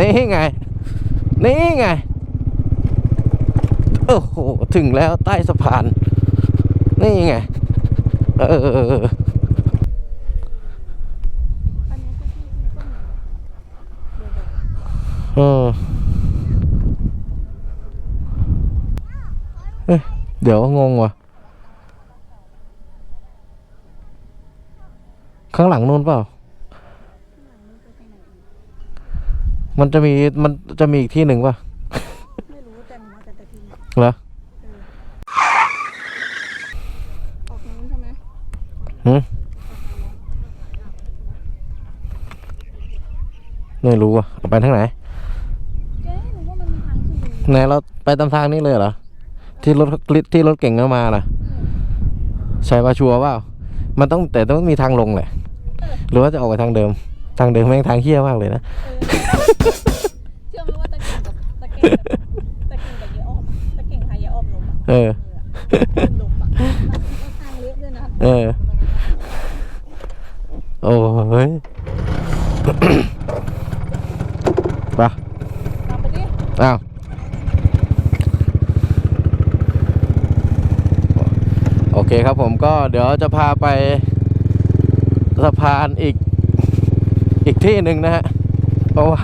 นี่ไง นี่ไง โอ้โห ถึงแล้วใต้สะพาน นี่ไง เออเดี๋ยวเดี๋ยวเออเดี๋ยวงงว่ะ ข้างหลังนู่นเปล่า มันจะมีมันจะมีอีกที่หนึ่งป่ะไม่รู้แต่หนูมาแต่ตะกี้เหรอออกนู้นใช่ไหมหืมไม่รู้อะเอาไปทางไหนเจ๊หนูว่ามันมีทางขึ้นอยู่ไหนเราไปตามทางนี้เลยเหรอที่รถที่รถเก่งเข้ามาล่ะใช่ป่ะชัวร์เปล่ามันต้องแต่ต้องมีทางลงแหละหรือว่าจะออกไปทางเดิม ทางเดิมแม่งทางเฮี้ยมากเลยนะ เชื่อไหมว่าตะเก่งกับตะเก่งกับตะเก่งกับยายออมตะเก่งพายายอ้อมลงเออลงอะแล้วทางเละด้วยนะเออ โอ้ยไปตามไปดิอ้าวโอเคครับผมก็เดี๋ยวจะพาไปสะพานอีก อีกที่หนึ่งนะฮะเพราะว่า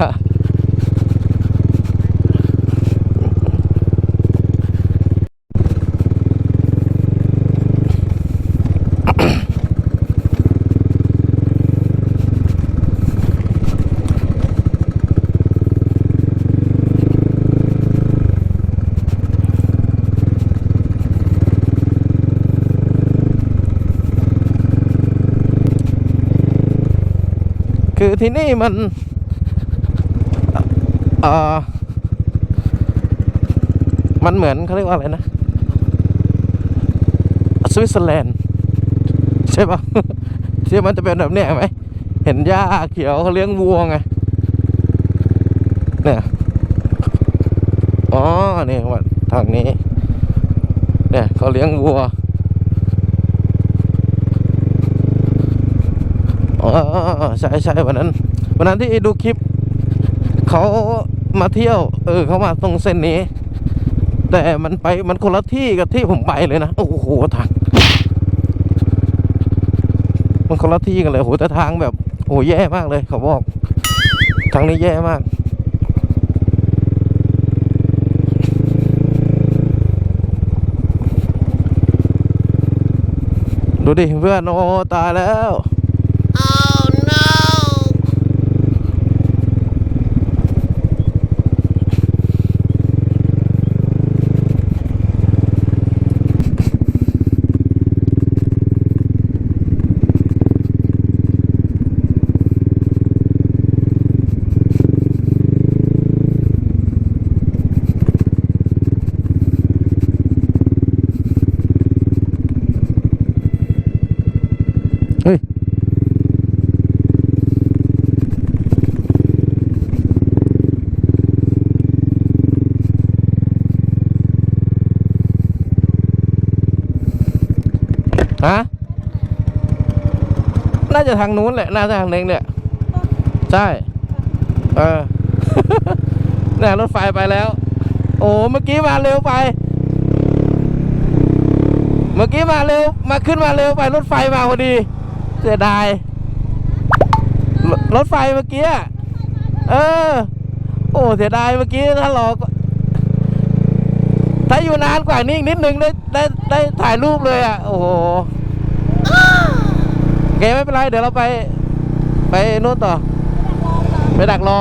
คือ ที่นี่มันเอ่อมันเหมือนเขาเรียกว่าอะไรนะสวิตเซอร์แลนด์ใช่ปะที่มันจะเป็นแบบเนี้ยไหมเห็นหญ้าเขียวเขาเลี้ยงวัวไงเนี่ยอ๋อนี่ว่าทางนี้เนี่ยเขาเลี้ยงวัว อ๋อ ใช่ใช่วันนั้น วันนั้นที่ดูคลิปเขามาเที่ยว เออเขามาตรงเส้นนี้ แต่มันไปมันคนละที่กับที่ผมไปเลยนะ โอ้โหทางมันคนละที่กันเลยโอ้โหแต่ทางแบบโอ้โหแย่มากเลย เขาบอกทางนี้แย่มากดูดิเพื่อนโอ้ตายแล้ว เฮ้ย ฮะน่าจะทางนู้นแหละน่าจะทางเล้งเนี่ยใช่เออเนี่ยรถไฟไปแล้ว โอ้เมื่อกี้มาเร็วไป เมื่อกี้มาเร็วมาขึ้นมาเร็วไปรถไฟมาพอดี เสียดายรรถไฟเมื่อกี้อะเออ โอ้เสียดายเมื่อกี้ถ้ารอก็ถ้าอยู่นานกว่านี้อีกนิดนึงได้ได้ได้ถ่ายรูปเลยอะ โอ้โห โอเคไม่เป็นไร เดี๋ยวเราไป ไปนู่นต่อ ไปดักรอ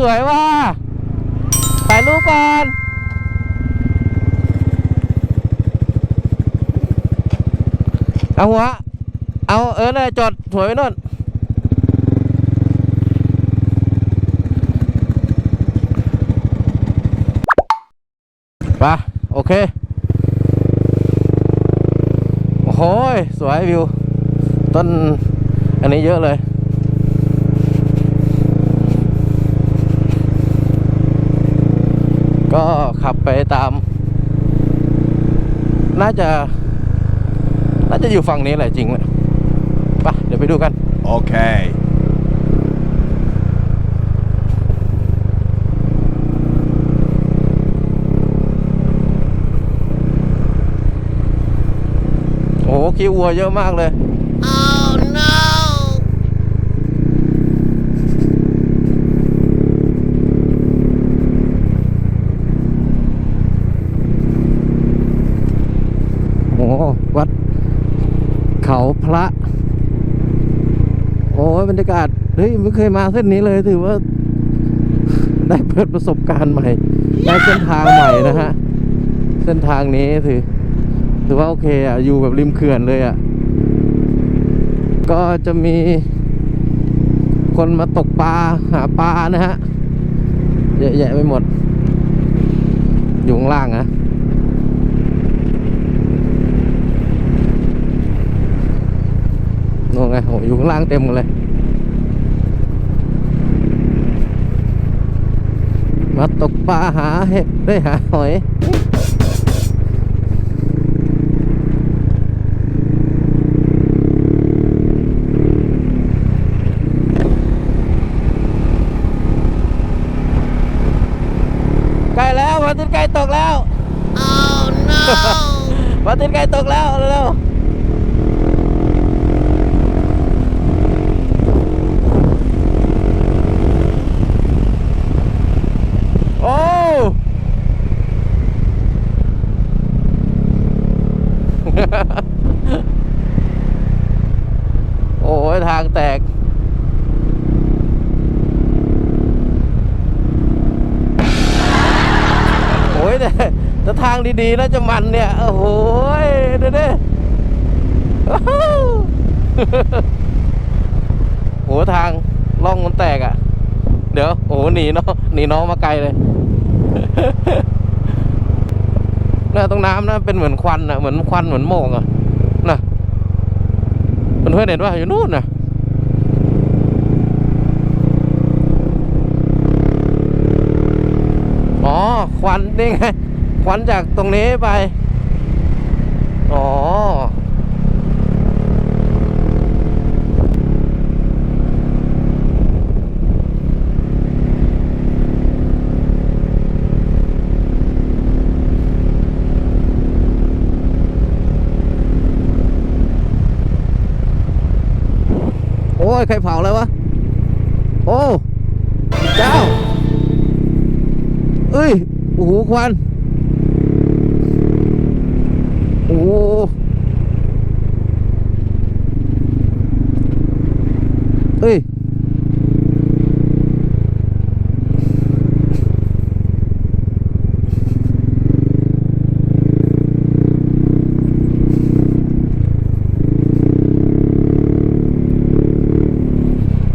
สวยว่ะไปรูปก่อนเอาหัว เอาเออเลยจอดสวยไว้นู่นปะโอเค โอ้โหสวยวิว ต้นอันนี้เยอะเลย ไปตาม น่าจะ น่าจะอยู่ฝั่งนี้แหละจริงเลยไปเดี๋ยวไปดูกัน Okay. โอ้โหขี้วัวเยอะมากเลย โอ้โหวัด เขาพระ โอ้ยบรรยากาศ เฮ้ยไม่เคยมาเส้นนี้เลยถือว่า ได้เปิดประสบการณ์ใหม่ได้เส้นทางใหม่นะฮะ เส้นทางนี้ถือถือว่าโอเคอะอยู่แบบริมเขื่อนเลยอะ ก็จะมี คนมาตกปลาหาปลานะฮะเยอะแยะไปหมด อยู่ข้างล่างนะนู่นไงโอ้อยู่ข้างล่างเต็มหมดเลย มาตกปลาหาเห็ดได้หาหอยใกล้แล้ววันตินไก่ตกแล้ว oh no วันตินไก่ตกแล้วเร็วๆโอ้ โอ้ยทางแตก โอ้ยแต่ทางดีๆน่าจะมันเนี่ย โอ้โหเด้เด้โอ้โหทางล่องมันแตกอะ เดี๋ยว โอ้โหหนีน้องหนีน้องมาไกลเลยน่ะตรงน้ำนะเป็นเหมือนควันอะเหมือนควันเหมือนโมงอะน่ะเพื่อนเห็นว่าอยู่นู่นน่ะ อ๋อ ควันนี่ไง ควันจากตรงนี้ไป อ๋อ โอ้ย ใครเผาแล้ววะ โอ้ เจ้าเอ้โอ้โหควันโอ้โหเอ้ย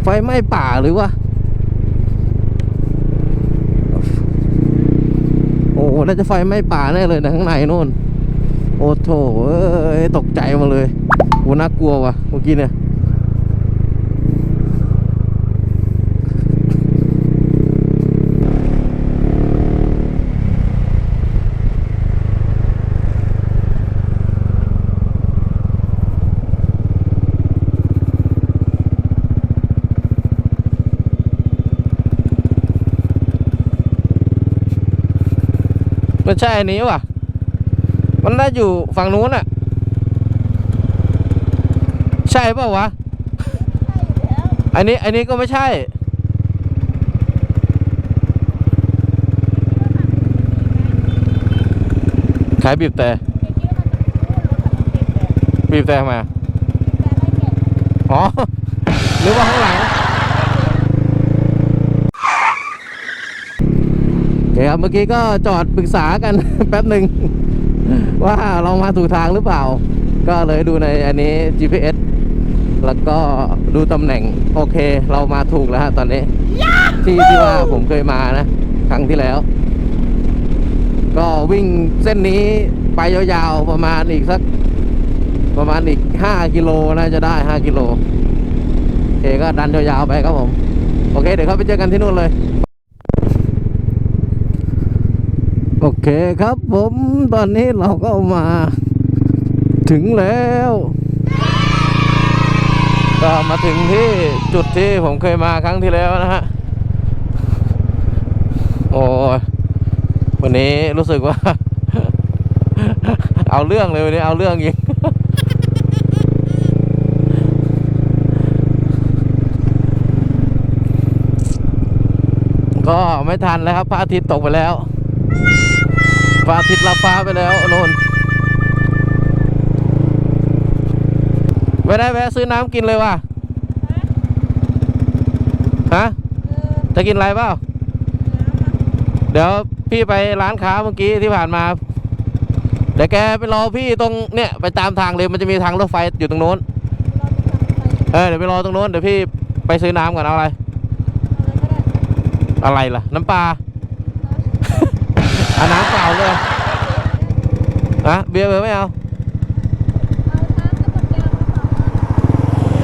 ไฟไหม้ป่าหรือวะ โอ้โห น่าจะไฟไหม้ป่าแน่เลยนะข้างในนู่น โอ้โถเอ้ยตกใจมาเลยโหน่ากลัวว่ะเมื่อกี้เนี่ย ไม่ใช่อันนี้ว่ะ มันน่าอยู่ฝั่งนู้นอะใช่เปล่าวะ อันนี้อันนี้ก็ไม่ใช่ ขายบีบแต่บีบแต่มา อ๋อหรือว่าข้างหลัง โอเคครับเมื่อกี้ก็จอดปรึกษากัน แป๊บหนึ่งว่าเรามาถูกทางหรือเปล่า ก็เลยดูในอันนี้ GPS แล้วก็ดูตำแหน่งโอเค เรามาถูกแล้วฮะตอนนี้ ที่ที่ว่าผมเคยมานะ ครั้งที่แล้ว ก็วิ่งเส้นนี้ไปยาวๆประมาณอีกสัก ประมาณอีกห้ากิโลน่าจะได้ห้ากิโลโอเคก็ดันยาวๆไปครับผม โอเค เดี๋ยวเขาไปเจอกันที่นู่นเลย โอเคครับผมตอนนี้เราก็มา ถึงแล้ว ก็มาถึงที่จุดที่ผมเคยมาครั้งที่แล้วนะฮะ โอ้วันนี้รู้สึกว่า เอาเรื่องเลยวันนี้เอาเรื่องยิงก็ไม่ทันแล้วครับพระอาทิตย์ตกไปแล้ว พระอาทิตย์รับฟ้าไปแล้วโน่นไม่ได้แวะซื้อน้ำกินเลยว่ะ ฮะ จะกินอะไรเปล่า เดี๋ยวพี่ไปร้านค้าเมื่อกี้ที่ผ่านมา เดี๋ยวแกไปรอพี่ตรงเนี่ยไปตามทางเลยมันจะมีทางรถไฟอยู่ตรงโน้น เออเดี๋ยวไปรอตรงโน้นเดี๋ยวพี่ไปซื้อน้ำก่อนเอาอะไร อะไรก็ได้อะไรล่ะ น้ำปลา เอาน้ำเปล่าเลยฮะเบียร์เบอร์ไม่เอาเอา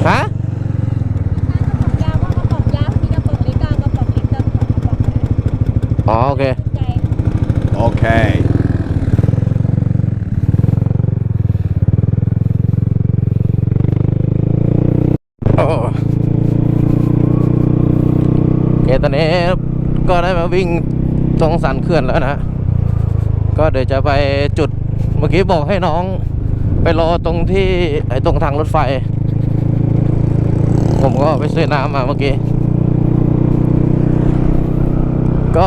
ฮะช้างกระป๋องยาวกระป๋องยาวมีกระป๋องเล็กกระป๋องเล็กกระป๋องกระป๋องเล็กอ๋อโอเคใจ Okay. โอ้โอเคตอนนี้ก็ได้มาวิ่งตรงสันเขื่อนแล้วนะ ก็เดี๋ยวจะไปจุดเมื่อกี้บอกให้น้อง ไปรอตรงที่ไอ้ตรงทางรถไฟ ผมก็ไปซื้อน้ำมาเมื่อกี้ ก็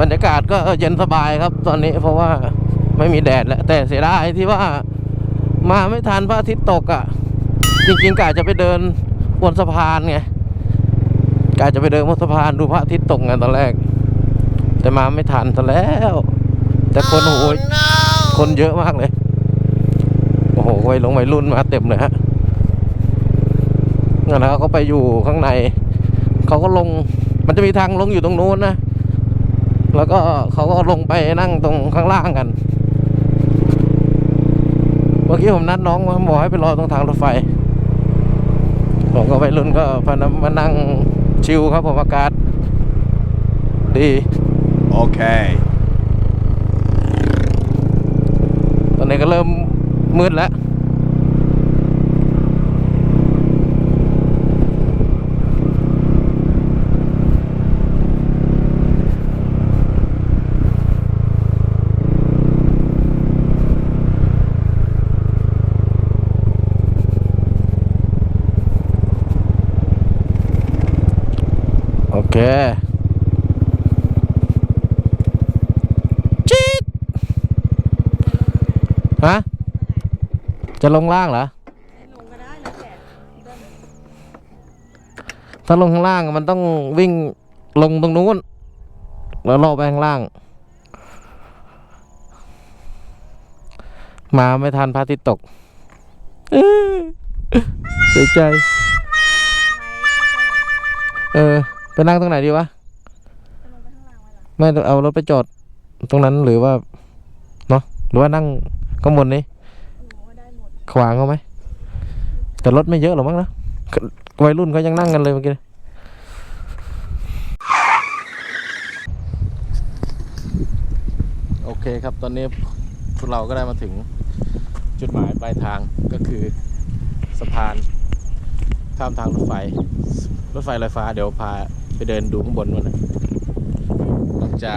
บรรยากาศก็เย็นสบายครับ ตอนนี้เพราะว่าไม่มีแดดแล้วแต่เสียดายที่ว่ามาไม่ทันพระอาทิตย์ตกอะ่ะ จริงๆกะจะไปเดินบนสะพานไงกะจะไปเดินบนสะพานดูพระอาทิตย์ตกไงตอนแรก แต่มาไม่ทันซะแล้ว แต่คนโอ้ยคนเยอะมากเลย โอ้โหวัยลงวัยรุ่นมาเต็มเลยฮะงั้นแล้วก็ไปอยู่ข้างใน เขาก็ลง มันจะมีทางลงอยู่ตรงนู้นนะ แล้วก็เขาก็ลงไปนั่งตรงข้างล่างกัน เมื่อกี้ผมนัดน้องมาบอกให้ไปรอตรงทางรถไฟ ผมก็ไปรุ่นก็พามานั่งชิลครับผมอากาศ ดี Okay. ตอนนี้ ก็เริ่มมืดแล้ว โอเคจี๊ดฮะ จะลงล่างเหรอ ลงก็ได้แล้วแต่เดินถ้าลงข้างล่างมันต้องวิ่งลงตรงนู้น แล้วลงไปข้างล่าง มาไม่ทันพระอาทิตย์ตกเสียใจ เออ ไปนั่งตรงไหนดีวะ ไม่เอารถไปจอด ตรงนั้นหรือว่า เนาะหรือว่านั่งข้างบนนี้ หนูว่าได้หมด ขวางเขาไหมแต่รถไม่เยอะหรอกมั้งนะวัยรุ่นเขายังนั่งกันเลยเมื่อกี้โอเคครับตอนนี้พวกเราก็ได้มาถึงจุดหมายปลายทางก็คือสะพานข้ามทางรถไฟ รถไฟลอยฟ้า เดี๋ยวพาไปเดินดูข้างบนมันนะเราจะ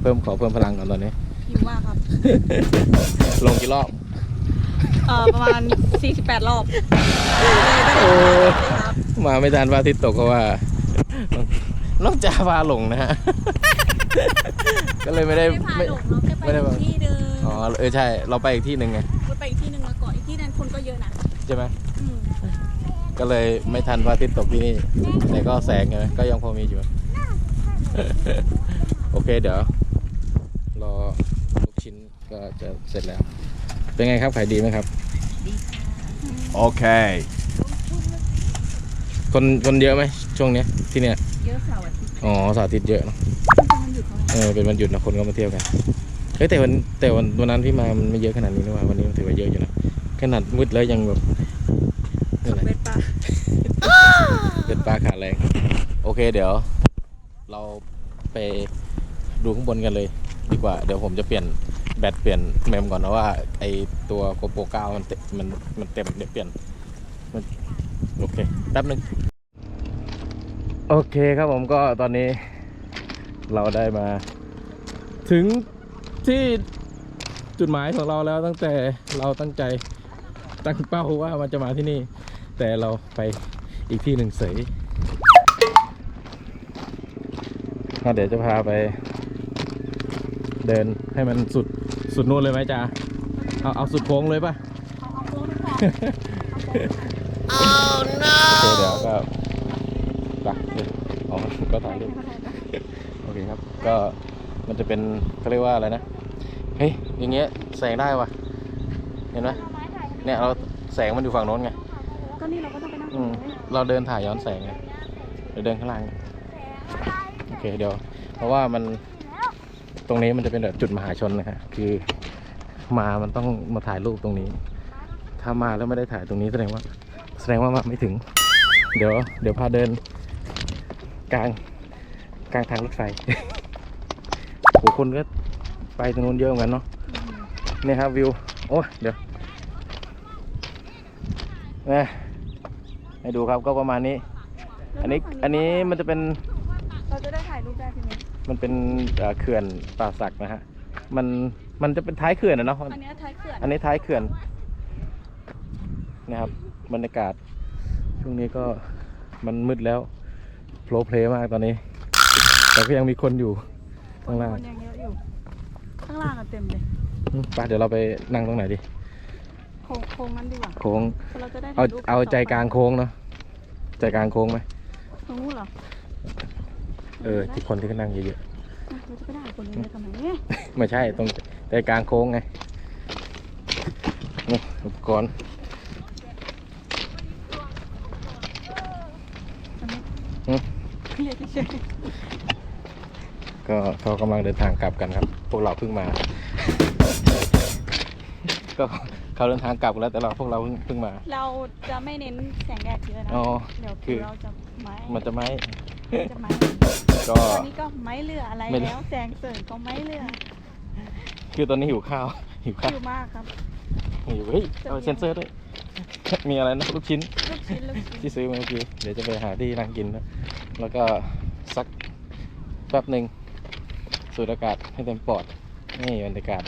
เพิ่มขอเพิ่มพลังก่อนตอนนี้หิวมากครับ ลงกี่รอบ เอ่อประมาณ 48 รอบโอ้ครับมาไม่ทันพระอาทิตย์ตกก็ว่านอกจากพาหลงนะฮะ ก็เลยไม่ได้ไม่พาหลงเราแค่ไปไม่ได้อีกที่หนึงอ๋อเออใช่ เราไปอีกที่หนึ่งไงไปอีกที่หนึงแล้วก่อนอีกที่นั้นคนก็เยอะนะใช่ไหมอืมก็เลยไม่ทันพระอาทิตย์ตกที่นี่ แต่ก็แสงไงก็ยังพอมีอยู่ โอเคเดี๋ยวรอลูกชิ้นก็จะเสร็จแล้ว เป็นไงครับขายดีไหมครับ Okay. คนคนเยอะไหมช่วงเนี้ยที่เนี้ยเยอะเสาร์อาทิตย์อ๋อเสาร์อาทิตย์เยอะเนอะมันหยุดเขาไงเออเป็นวันหยุดนะคนก็มาเที่ยวกันเฮ้ยแต่วันแต่วันวันนั้นที่มามันไม่เยอะขนาดนี้นี่หว่าวันนี้มันถือว่าเยอะอยู่นะขนาดมืดแล้วยังแบบนี่แหละ เป็นปลาเป็นปลาขาแรง โอเคเดี๋ยว เราไปดูข้างบนกันเลย ดีกว่า เดี๋ยวผมจะเปลี่ยน แบตเปลี่ยนเมมก่อนนะว่าไอตัวโกโปรเก้ามันเต็มมันมันเต็มเดี๋ยวเปลี่ยนมันโอเคแป๊บนึงโอเคครับผมก็ตอนนี้เราได้มา ถึงที่จุดหมายของเราแล้วตั้งแต่เราตั้งใจตั้งเป้าว่ามันจะมาที่นี่ แต่เราไปอีกที่หนึ่งเสยก็เดี๋ยวจะพาไป เดินให้มันสุด สุดนู่นเลยไหมจ๊ะเอาเอาสุดโค้งเลยปะเอาโค้กคนโอเคเดี๋ยวก็ไปเดี๋ยอ๋อก็ถ่ายรูปโอเคครับ ก็มันจะเป็นเขาเรียกว่าอะไรนะ เฮ้ย อย่างเงี้ยแสงได้วะเห็นไหมเนี่ยเราแสงมันอยู่ฝั่งโน้นไง ก็นี่เราก็ต้องไปนั่งอืมเราเดินถ่ายย้อนแสงไงเดี๋ยวเดินข้างล่าง โอเคเดี๋ยว เพราะว่ามัน ตรงนี้มันจะเป็นแบบจุดมหาชนนะฮะคือมามันต้องมาถ่ายรูปตรงนี้ ถ้ามาแล้วไม่ได้ถ่ายตรงนี้แสดงว่า แสดงว่ามาไม่ถึง เดี๋ยว เดี๋ยวพาเดิน กลางกลางทางรถไฟโหคนก็ไปตรงนู้นเยอะเหมือนกันเนาะเนี่ยครับวิว โอ้เดี๋ยวนะให้ดูครับก็ประมาณนี้ อันนี้อันนี้มันจะเป็น เราจะได้ถ่ายรูปได้ทีนี้มั นเป็นเอ่อเขื่อนป่าสักนะฮะ มันมันจะเป็นท้ายเขื่อนนะเนาะ อันเนี้ยท้ายเขื่อนอันนี้ท้ายเขื่อนนะครับบรรยากาศ ช่วงนี้ก็มันมืดแล้วโผล่เพลมากตอนนี้ แต่ก็ยังมีคนอยู่ข้างล่างคนยังเยอะอยู่ ข้างล่างอะเต็มเลยอืมไปเดี๋ยวเราไปนั่งตรงไหนดี โค้งโค้งนั้นดีกว่าโค้ง เราจะได้เอาถ่ยรูปเอาใจกลางสอโค้งเนาะใจกลางโค้งไหมตรงนู้นเหรอ เออที่คนที่ก็นั่งเยอะอะเราจะไปได้คนนี้ไปทำไมเนี่ยๆ ไม่ใช่ตรงใจกลางโค้งไงนี่อุปกรณ์อันนี้อืมเรียกเฉยก็เขากำลังเดินทางกลับกันครับ พวกเราเพิ่งมา ก็เขาเดินทางกลับกันแล้วแต่เราพวกเราเพิ่งเพิ่งมาๆเราจะไม่เน้นแสงแดดเยอะนะ อ๋อเดี๋ยวคือ เราจะไม้มันจะไม่จะไม้ ก็ ตอนนี้ก็ไม้เหลืออะไรไม่เหลือ แล้วแสงเสริมก็ไม้เหลือคือตอนนี้หิวข้าว หิวข้าวคิวมากครับ หิวเฮ้ยเอาเซนเซอร์ด้วย มีอะไรนะลูกชิ้น ลูกชิ้นลูกชิ้นที่ซื้อมาเมื่อกี้เดี๋ยวจะไปหาที่นั่งกินนะแล้วก็สักแป๊บหนึ่งสูดอากาศให้เต็มปอด นี่บรรยากาศ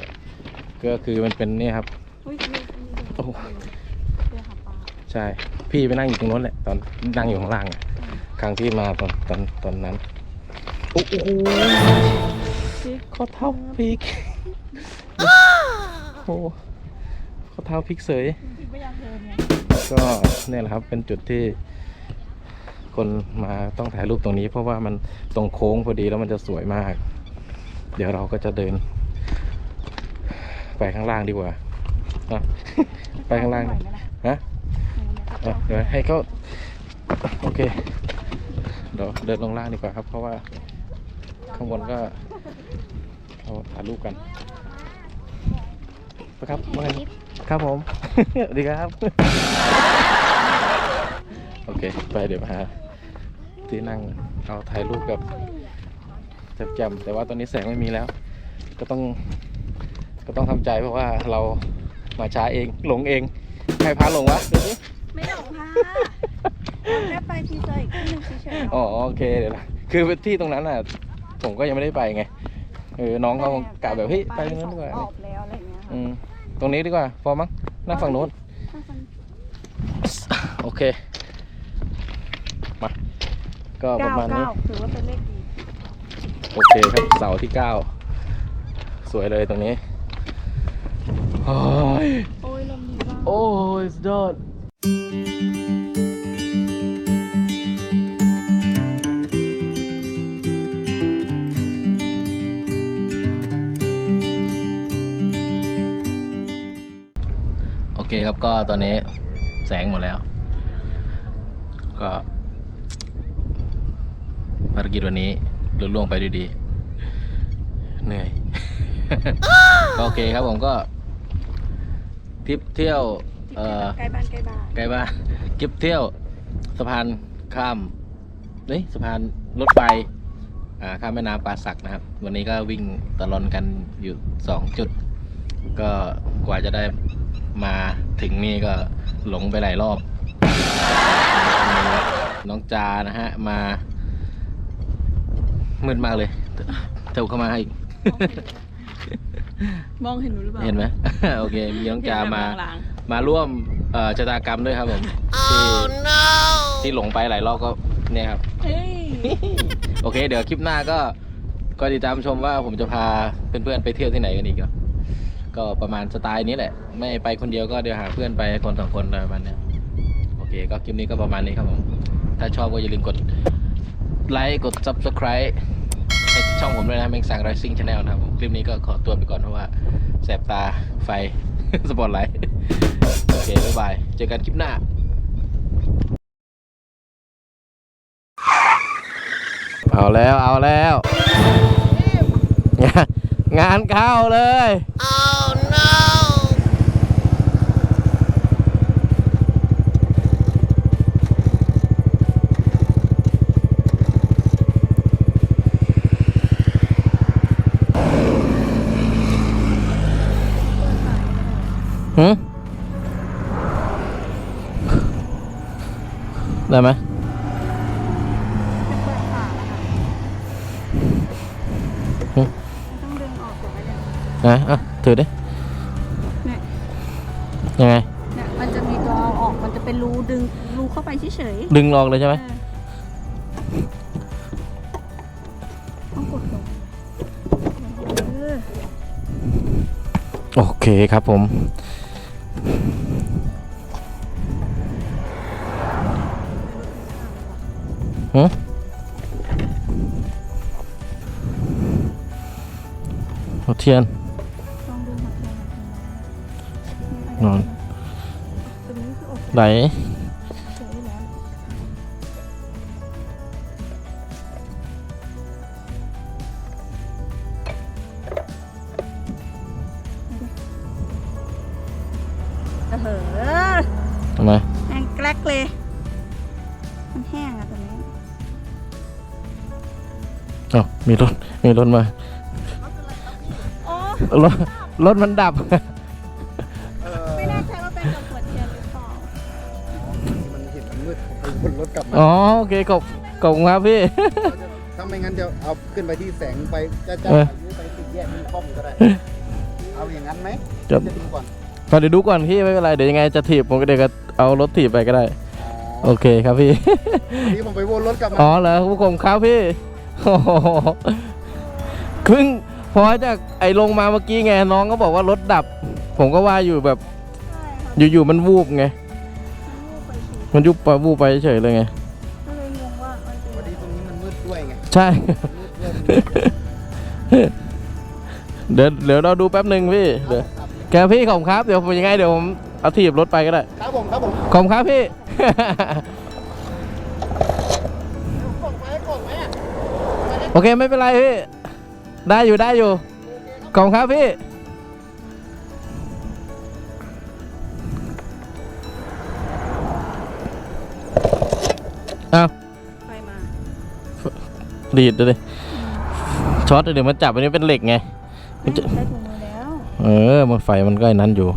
ก็คือมันเป็นเนี่ยครับ อุ้ยมีมีโอ้โห เรือหาปลาใช่ พี่ไปนั่งอยู่ตรงนู้นแหละตอนนั่งอยู่ข้างล่างอะครั้งที่มาตอนตอนตอนนั้น โอ้โหพริกข้อเท้าพริกโอ้ข้อเท้าพริกเสยก็เนี่ยแหละครับเป็นจุดที่ คนมาต้องถ่ายรูปตรงนี้ เพราะว่ามันตรงโค้งพอดีแล้วมันจะสวยมาก เดี๋ยวเราก็จะเดิน ไปข้างล่างดีกว่าไปข้างล่างนะไหมล่ะฮะเอเดี๋ยวให้เขาโอเคเดี๋ยวเดินลงล่างดีกว่าครับ เพราะว่า ข้างบนก็เขาถ่ายรูปกันไปครับว่าไงครับผม สวัสดีครับ โอเค ไปเดี๋ยวมาหาที่นั่งเอาถ่ายรูปกับแจ่มๆแต่ว่าตอนนี้แสงไม่มีแล้ว ก็ต้องก็ต้องทำใจเพราะว่าเรามาช้าเองหลงเองใครพาหลงวะดูสิไม่หลงค่ะเราแค่ไปทีเซอร์อีกที่หนึ่งเฉยๆอ๋อโอเคเดี๋ยวนะคือที่ตรงนั้นน่ะ ผมก็ยังไม่ได้ไปไงเออน้องเขากะแบบเฮ้ยไปตรงนั้นดีกว่าออกแล้วอะไรอย่างเงี้ยอืมตรงนี้ดีกว่า พอมั้งนั่งฝั่งโน้นถ้าคนโอเคมาก็ปเก้าระมาณนี้เก้าถือว่าเป็นเลขดีโอเคครับเสาที่เก้าสวยเลยตรงนี้โอ้ยโอ้ยลมดีมากโอ้ยสุดยอด เคครับก็ตอนนี้แสงหมดแล้ว ก็ภารกิจวันนี้ลุล่วงไปด้วยดี เหนื่อยโอเคครับผมก็ทริปเที่ยว เอ่อ ใกล้บ้านใกล้บ้านไกลบ้านทริปเที่ยว สะพานข้ามนี่สะพานรถไฟอ่าข้ามแม่น้ำป่าสักนะครับ วันนี้ก็วิ่งตะลอนกันอยู่สองจุด ก็กว่าจะได้ มาถึงนี่ก็หลงไปหลายรอบ น้องจานะฮะ มา มืดมากเลยเจ้าเข้ามาให้อีก มองเห็นหนูหรือเปล่าเห็นไหม โอเค มีน้องจามาเห็นแบบลางมาร่วมเอ่อชะตากรรมด้วยครับผมที่ที่หลงไปหลายรอบก็เนี่ยครับๆเฮ้ยโอเค เดี๋ยวคลิปหน้าก็ก็ติดตามชมว่าผมจะพาเพื่อนๆไปเที่ยวที่ไหนกันอีกเนาะ ก็ประมาณสไตล์นี้แหละ ไม่ไปคนเดียวก็เดี๋ยวหาเพื่อนไปคนสองคนอะไรประมาณนี้โอเค ก็คลิปนี้ก็ประมาณนี้ครับผม ถ้าชอบก็อย่าลืมกดไลค์กด subscribe ให้ช่องผมด้วยนะเมงสังไรซิ่งชาแนลนะครับผมคลิปนี้ก็ขอตัวไปก่อนเพราะว่าแสบตาไฟสปอตไลท์โอเคบ๊ายบาย เจอกันคลิปหน้าเอาแล้ว เอาแล้ว งานเข้าเลยหืมได้ไหม ต้องดึงออกก่อน นะนะอะถือดิเนี่ยยังไงเนี่ยมันจะมีตัวเอาออกมันจะเป็นรูดึงรูเข้าไปเฉยๆดึงออกเลยใช่ไหมเออต้องกดลงเออโอเคครับผมหืมหัวเทียน รงนี้คืออกไหลเฉยแล้วเออทำไม แห้งแกลกเลย มันแห้งอะตรงนี้อ๋อมีรถ มีรถมา โอ้รถ รถมันดับ อ๋อโอเคขอบขอบคุณครับพี่ ถ้าไม่งั้นจะเอาขึ้นไปที่แสงไปจ้าจ้าเออ ไปติดแยกมีข้อมก็ได้ เอาอย่างนั้นไหมจะจะดูก่อนก็เดี๋ยวดูก่อนพี่ไม่เป็นไรเดี๋ยวยังไงจะถีบผมก็เดี๋ยวก็เอารถถีบไปก็ได้ โอเคครับพี่ วันนี้ผมไปวนรถกลับมาอ๋อเหรอผู้ผมครับพี่โอ้โหครึ่งพอจากไอ้ลงมาเมื่อกี้ไงน้องก็บอกว่ารถดับ ผมก็ว่าอยู่แบบใช่ค่ะอยู่ๆมันวูบไง มันรูปไปฉีดมันยุบไปวูบไปเฉยเลยไง ใช่มืดด้วยเดี๋ยวเดี๋ยวเราดูแป๊บหนึ่งพี่เดี๋ยวแกพี่ขอบคุณครับ เดี๋ยวผมยังไงเดี๋ยวผมเอาถีบรถไปก็ได้ ครับผมครับผมขอบคุณครับพี่ กดไหมกดไหมอะโอเคไม่เป็นไรพี่ ได้อยู่ได้อยู่ขอบคุณครับพี่ ดีดเลยช็อตเดี๋ยวมันจับอันนี้เป็นเหล็กไงไม่ได้ถุงมือแล้วเออมันไฟมันก็ไอ้นั้นอยู่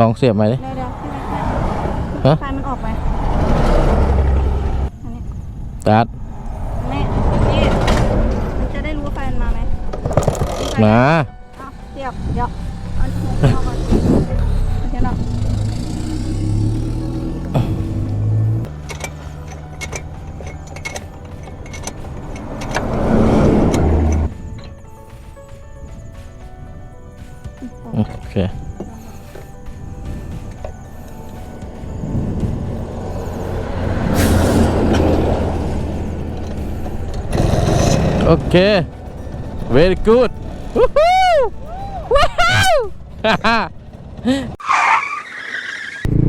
ลองเสียบไหมดิเดี๋ยวเดี๋ยวฮะไฟมันออกไหมอันนี้ตัดนี่นี่มันจะได้รู้ว่าไฟมันมาไหมไฟมาเอาเสียบเดี๋ยว เค very good วู้ฮู้ว้าวฮ่าฮ่า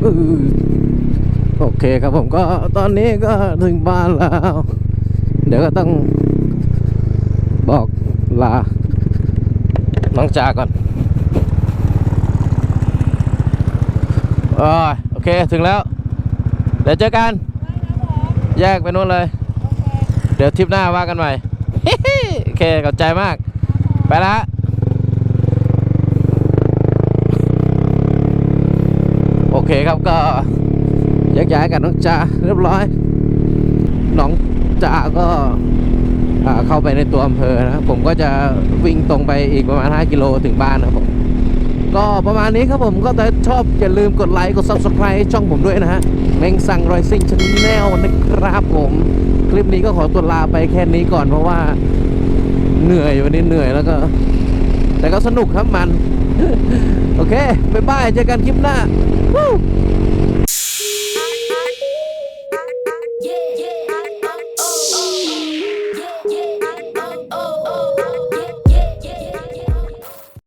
อื้อโอเคครับผมก็ตอนนี้ก็ถึงบ้านแล้ว เดี๋ยวก็ต้องบอกลา น้องจาก่อนโอ้ยโอเคถึงแล้ว เดี๋ยวเจอกัน แยกไปนู่นเลย เดี๋ยวทริปหน้าว่ากันใหม่ โอเคขอบใจมาก ไปละโอเคครับก็แยกย้ายกันน้องจ่าเรียบร้อย น้องจ่าก็เข้าไปในตัวอำเภอนะครับผมก็จะวิ่งตรงไปอีกประมาณ 5 กิโลถึงบ้านนะครับผม ก็ประมาณนี้ครับผมก็ถ้าชอบอย่าลืมกดไลค์กด subscribe ช่องผมด้วยนะฮะ เมงสั่งรอยซิ่งชแนลนะครับผม ลิปนี้ก็ขอตัวลาไปแค่นี้ก่อนเพราะว่าเหนื่อยวันนี้เหนื่อยแล้วก็ แต่ก็สนุกครับมัน โอเคบ๊ายบายเจอกันคลิปหน้า